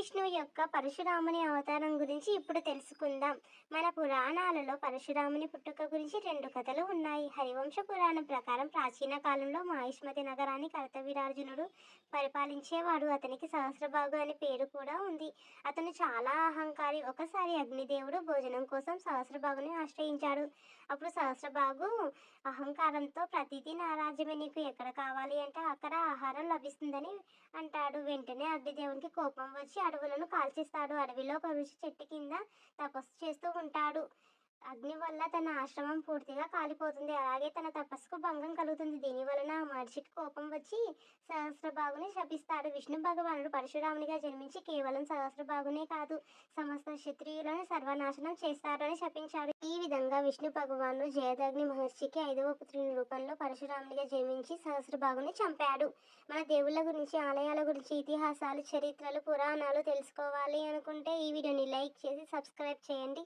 మహావిష్ణువు యొక్క పరశురాముని అవతారం గురించి ఇప్పుడు తెలుసుకుందాం. మన పురాణాలలో పరశురాముని పుట్టుక గురించి రెండు కథలు ఉన్నాయి. హరివంశ పురాణం ప్రకారం ప్రాచీన కాలంలో మహిష్మతి నగరాన్ని కర్తవీరార్జునుడు పరిపాలించేవాడు. అతనికి సహస్రబాగు అనే పేరు కూడా ఉంది. అతను చాలా అహంకారి. ఒకసారి అగ్నిదేవుడు భోజనం కోసం సహస్రబాగుని ఆశ్రయించాడు. అప్పుడు సహస్రబాగు అహంకారంతో ప్రతిదీ నా రాజ్యమే నీకు ఎక్కడ కావాలి అంటే అక్కడ ఆహారం లభిస్తుందని అంటాడు. వెంటనే అగ్నిదేవునికి కోపం వచ్చి అడవులను కాల్చిస్తాడు. అడవిలో ఒక ఋషి చెట్టు కింద తపస్సు చేస్తూ ఉంటాడు. అగ్ని వల్ల తన ఆశ్రమం పూర్తిగా కాలిపోతుంది. అలాగే తన తపస్సుకు భంగం కలుగుతుంది. దీని వలన ఆ కోపం వచ్చి సహస్రబాగుని శపిస్తాడు. విష్ణు భగవానుడు పరశురామునిగా జన్మించి కేవలం సహస్రబాగునే కాదు సమస్త క్షత్రియులను సర్వనాశనం చేస్తారని శపించాడు. ఈ విధంగా విష్ణు భగవానుడు జయదగ్ని మహర్షికి ఐదవ పుత్రుని రూపంలో పరశురామునిగా జన్మించి సహస్రబాగుని చంపాడు. మన దేవుళ్ళ గురించి ఆలయాల గురించి ఇతిహాసాలు చరిత్రలు పురాణాలు తెలుసుకోవాలి అనుకుంటే ఈ వీడియోని లైక్ చేసి సబ్స్క్రైబ్ చేయండి.